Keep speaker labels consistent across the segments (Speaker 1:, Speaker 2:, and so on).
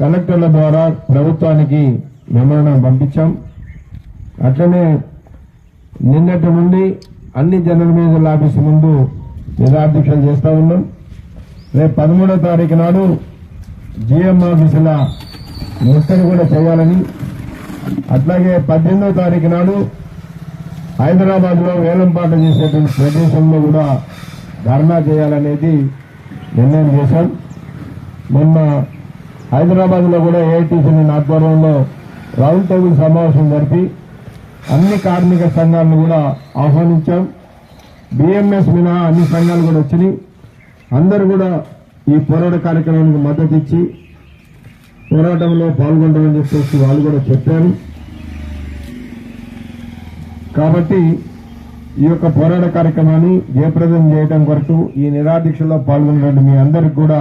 Speaker 1: కలెక్టర్ల ద్వారా ప్రభుత్వానికి మెమరణం పంపించాం. అట్లనే నిన్నటి నుండి అన్ని జనరల్ మేనేజర్ల ఆఫీసు ముందు నిరాధ్యక్షలు చేస్తూ ఉన్నాం. రేపు పదమూడో తారీఖు నాడు జిఎం ఆఫీసుల ముట్టడి కూడా చేయాలని. అట్లాగే పద్దెనిమిదో తారీఖు నాడు హైదరాబాద్లో వేలంపాట చేసేటువంటి ప్రదేశంలో కూడా ధర్నా చేయాలనేది నిర్ణయం చేశాం. మొన్న హైదరాబాద్లో కూడా ఏఐటీసీ ఆధ్వర్యంలో రౌండ్ టేబుల్ సమావేశం జరిపి అన్ని కార్మిక సంఘాలను కూడా ఆహ్వానించాం. బిఎంఎస్ మినహా అన్ని సంఘాలు కూడా వచ్చినాయి. అందరూ కూడా ఈ పోరాట కార్యక్రమానికి మద్దతు ఇచ్చి పోరాటంలో పాల్గొంటామని చెప్పేసి వాళ్ళు కూడా చెప్పారు. కాబట్టి ఈ యొక్క పోరాట కార్యక్రమాన్ని జయప్రదం చేయడం కొరకు ఈ నిరాదీక్షలో పాల్గొన్న మీ అందరికి కూడా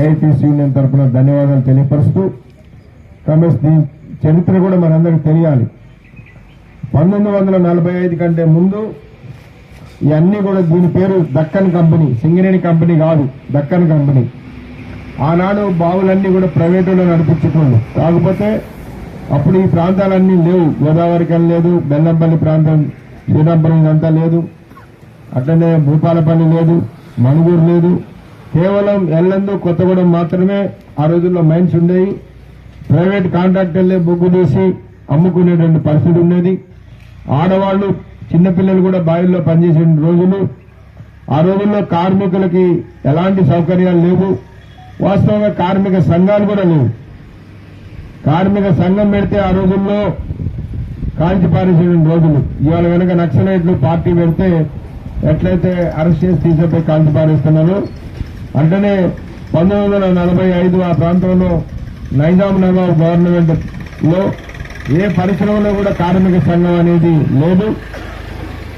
Speaker 1: ఏఐటీసీ యూనియన్ తరఫున ధన్యవాదాలు తెలియపరుస్తూ రమేష్ దీని చరిత్ర కూడా మనందరికీ తెలియాలి. పంతొమ్మిది వందల నలభై ఐదు కంటే ముందు ఇవన్నీ కూడా దీని పేరు దక్కన్ కంపెనీ సింగరేణి కంపెనీ కాదు దక్కన్ కంపెనీ. ఆనాడు బావులన్నీ కూడా ప్రైవేటులో నడిపించుకోండు కాకపోతే అప్పుడు ఈ ప్రాంతాలన్నీ లేవు. గోదావరి లేదు బెల్లంపల్లి ప్రాంతం శ్రీరాంపురం ఇదంతా లేదు. అట్లనే భూపాలపల్లి లేదు మణుగూరు లేదు. కేవలం ఎల్లందు కొత్తగూడెం మాత్రమే ఆ రోజుల్లో మైన్స్ ఉండేవి. ప్రైవేట్ కాంట్రాక్టర్లే బొగ్గు తీసి అమ్ముకునేటువంటి పరిస్థితి ఉండేది. ఆడవాళ్ళు చిన్నపిల్లలు కూడా బావిల్లో పనిచేసే రోజులు. ఆ రోజుల్లో కార్మికులకి ఎలాంటి సౌకర్యాలు లేవు. వాస్తవంగా కార్మిక సంఘాలు కూడా లేవు. కార్మిక సంఘం పెడితే ఆ రోజుల్లో కాంచి పారేసే రోజులు. ఇవాళ వెనక నక్సలైట్లు పార్టీ పెడితే ఎట్లయితే అరెస్ట్ చేసి తీసేపోయి కాంచి పారేస్తున్నారు? అంటేనే పంతొమ్మిది వందల నలభై ఐదు ఆ ప్రాంతంలో నైజాం నవాబ్ గవర్నమెంట్లో ఏ పరిశ్రమలో కూడా కార్మిక సంఘం అనేది లేదు.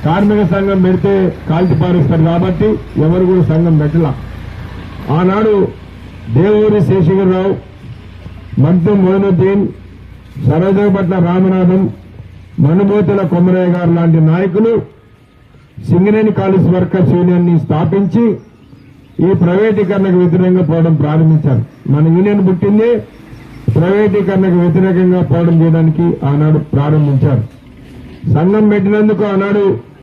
Speaker 1: కార్మిక సంఘం పెడితే కాల్చి పారేస్తారు కాబట్టి ఎవరు కూడా సంఘం పెట్టలా. ఆనాడు దేవూరి శేషగిరిరావు మంత్రి మోయినుద్దీన్ సరోజపట్ల రామనాథం మనుమోతుల కొమ్మరయ్య గారు లాంటి నాయకులు సింగరేణి కాలేజ్ వర్కర్స్ యూనియన్ని స్థాపించి ఈ ప్రైవేటీకరణకు వ్యతిరేకంగా పోవడం ప్రారంభించారు. మన యూనియన్ పుట్టింది ప్రైవేటీకరణకు వ్యతిరేకంగా పోవడం చేయడానికి ఆనాడు ప్రారంభించారు. సంఘం పెట్టినందుకు ఆనాడు